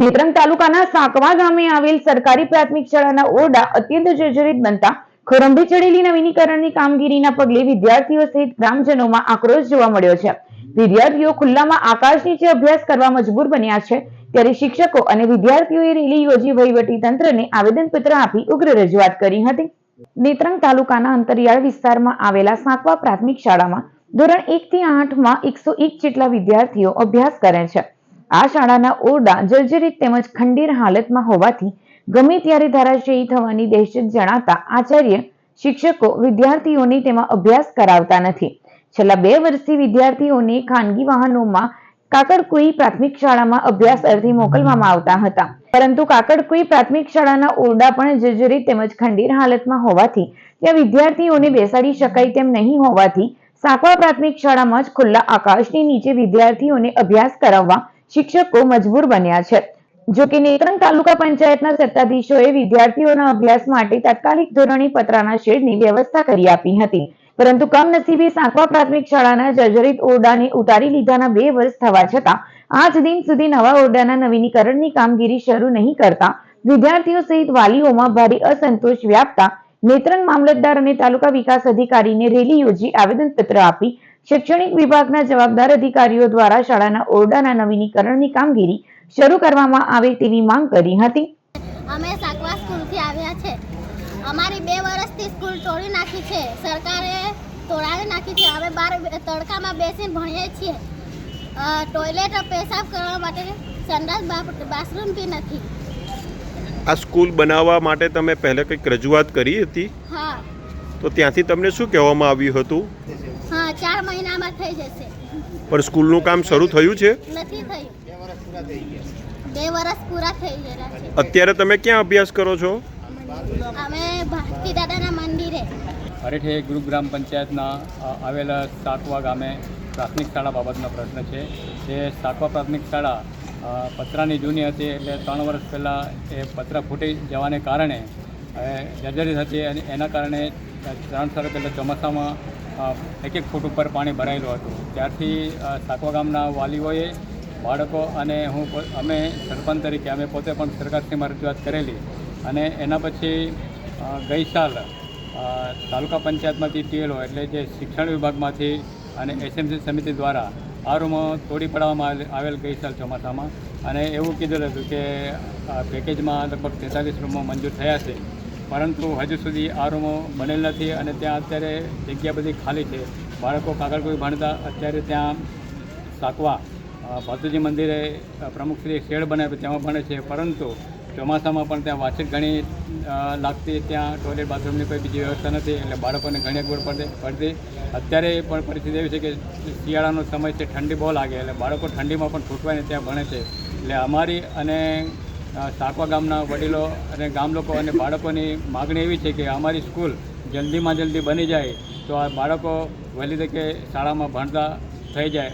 નેત્રંગ તાલુકાના સાંકવા ગામે આવેલ સરકારી પ્રાથમિક શાળાના ઓરડા અત્યંત જર્જરિત બનતા ખોરંભી ચડેલી નવીનીકરણની કામગીરીના પગલે વિદ્યાર્થીઓ સહિત ગ્રામજનોમાં આક્રોશ જોવા મળ્યો છે. વિદ્યાર્થીઓ ખુલ્લામાં આકાશ નીચે અભ્યાસ કરવા મજબૂર બન્યા છે, ત્યારે શિક્ષકો અને વિદ્યાર્થીઓએ રેલી યોજી વહીવટી તંત્રને આવેદનપત્ર આપી ઉગ્ર રજૂઆત કરી હતી. નેત્રંગ તાલુકાના અંતરિયાળ વિસ્તારમાં આવેલા સાંકવા પ્રાથમિક શાળામાં ધોરણ એક થી આઠમાં એકસો એક જેટલા વિદ્યાર્થીઓ અભ્યાસ કરે છે. આ શાળાના ઓરડા જર્જરિત તેમજ ખંડીર હાલતમાં હોવાથી ગમે ત્યારે ધારાશયી થવાની દહેશત જણાતા આચાર્ય, શિક્ષકો, વિદ્યાર્થીઓને તેમાં અભ્યાસ કરાવતા નથી. છેલ્લા બે વર્ષથી વિદ્યાર્થીઓને ખાનગી વાહનોમાં કાકડકુઈ પ્રાથમિક શાળામાં અભ્યાસ અર્થે મોકલવામાં આવતા હતા. પરંતુ કાકડકુઈ પ્રાથમિક શાળાના ઓરડા પણ જર્જરિત તેમજ ખંડીર હાલતમાં હોવાથી ત્યાં વિદ્યાર્થીઓને બેસાડી શકાય તેમ નહીં હોવાથી સાંકવા પ્રાથમિક શાળામાં જ ખુલ્લા આકાશની નીચે વિદ્યાર્થીઓને અભ્યાસ કરાવવા શિક્ષકો મજબૂર બન્યા છે. જો નેત્રંગ તાલુકા પંચાયતના સત્તાધીશોએ વિદ્યાર્થીઓના અભ્યાસ માટે તાત્કાલિક ધોરણે પતરાના શેડની વ્યવસ્થા કરી આપી હતી. પરંતુ કમનસીબે સાંકવા પ્રાથમિક શાળાના જર્જરિત ઓરડાને ઉતારી લીધાના બે વર્ષ થવા છતાં, આજ દિન સુધી નવા ઓરડાના નવીનીકરણની કામગીરી શરૂ નહીં કરતા, વિદ્યાર્થીઓ સહિત વાલીઓમાં ભારે અસંતોષ વ્યાપતા નેત્રંગ મામલતદાર અને તાલુકા વિકાસ અધિકારીને રેલી યોજી આવેદનપત્ર આપી શૈક્ષણિક વિભાગના જવાબદાર અધિકારીઓ દ્વારા શાળાના ઓરડાના નવીનીકરણની કામગીરી શરૂ કરવામાં આવે તેવી માંગ કરી હતી. અમે સાકવા સ્કૂલથી આવ્યા છે. અમારી બે વર્ષથી સ્કૂલ તોડી નાખી છે. સરકારે તોડાવી નાખી છે. અમે બાર તડકામાં બેસીને ભણીએ છીએ. ટોયલેટ પેશાબ કરવા માટે સંડાસ બાથરૂમ બી નથી. આ સ્કૂલ બનાવવા માટે તમે પહેલે કંઈક રજૂઆત કરી હતી? હા. તો ત્યાંથી તમને શું કહેવામાં આવ્યું હતું? હા ચાર મહિનામાં થઈ જશે. પણ સ્કૂલનું કામ શરૂ થયું છે? નથી થયું. બે વર્ષ પૂરા થઈ ગયેલા છે. અત્યારે તમે ક્યાં અભ્યાસ કરો છો? અમે ભારતી દાદાના મંદિરે. અરેઠે ગુરુ ગ્રામ પંચાયતના આવેલા સાકવા ગામે પ્રાથમિક શાળા બાબતનો પ્રશ્ન છે. જે સાકવા પ્રાથમિક શાળા પતરાની જૂની હતી એટલે ત્રણ વર્ષ પહેલાં એ પતરા ફૂટી જવાને કારણે હવે જર્જરિત હતી અને એના કારણે ત્રણ સાલ પહેલાં ચોમાસામાં એક એક ફૂટ ઉપર પાણી ભરાયેલું હતું. ત્યારથી સાકવા ગામના વાલીઓએ, બાળકો અને હું અમે સરપંચ તરીકે, અમે પોતે પણ સરકારશ્રીમાં રજૂઆત કરેલી અને એના પછી ગઈ સાલ તાલુકા પંચાયતમાંથી ટીએલઓ એટલે જે શિક્ષણ વિભાગમાંથી અને એસએમસી સમિતિ દ્વારા આ રૂમો તોડી પાડવામાં આવેલ- ગઈ સાલ ચોમાસામાં. અને એવું કીધેલું હતું કે આ પેકેજમાં લગભગ તેતાલીસ રૂમો મંજૂર થયા છે. પરંતુ હજુ સુધી આ રૂમો બનેલ નથી અને ત્યાં અત્યારે જગ્યા બધી ખાલી છે. બાળકો કાગળ કોઈ ભણતા અત્યારે ત્યાં સાકવા ભાતુજી મંદિરે પ્રમુખશ્રી શેડ બનાવ્યો તેમાં ભણે છે. પરંતુ ચોમાસામાં પણ ત્યાં વાંચીત ઘણી લાગતી ત્યાં ટોયલેટ બાથરૂમની કોઈ બીજી વ્યવસ્થા નથી, એટલે બાળકોને ઘણી અગવડ પડતી પડતી. અત્યારે પણ પરિસ્થિતિ એવી છે કે શિયાળાનો સમય છે, ઠંડી બહુ લાગે, એટલે બાળકો ઠંડીમાં પણ છૂટવાઈને ત્યાં ભણે છે. એટલે અમારી અને સાકવા ગામના વડીલો અને ગામ લોકો અને બાળકોની માગણી એવી છે કે અમારી સ્કૂલ જલ્દીમાં જલ્દી બની જાય, તો આ બાળકો વહેલી તકે શાળામાં ભણતા થઈ જાય.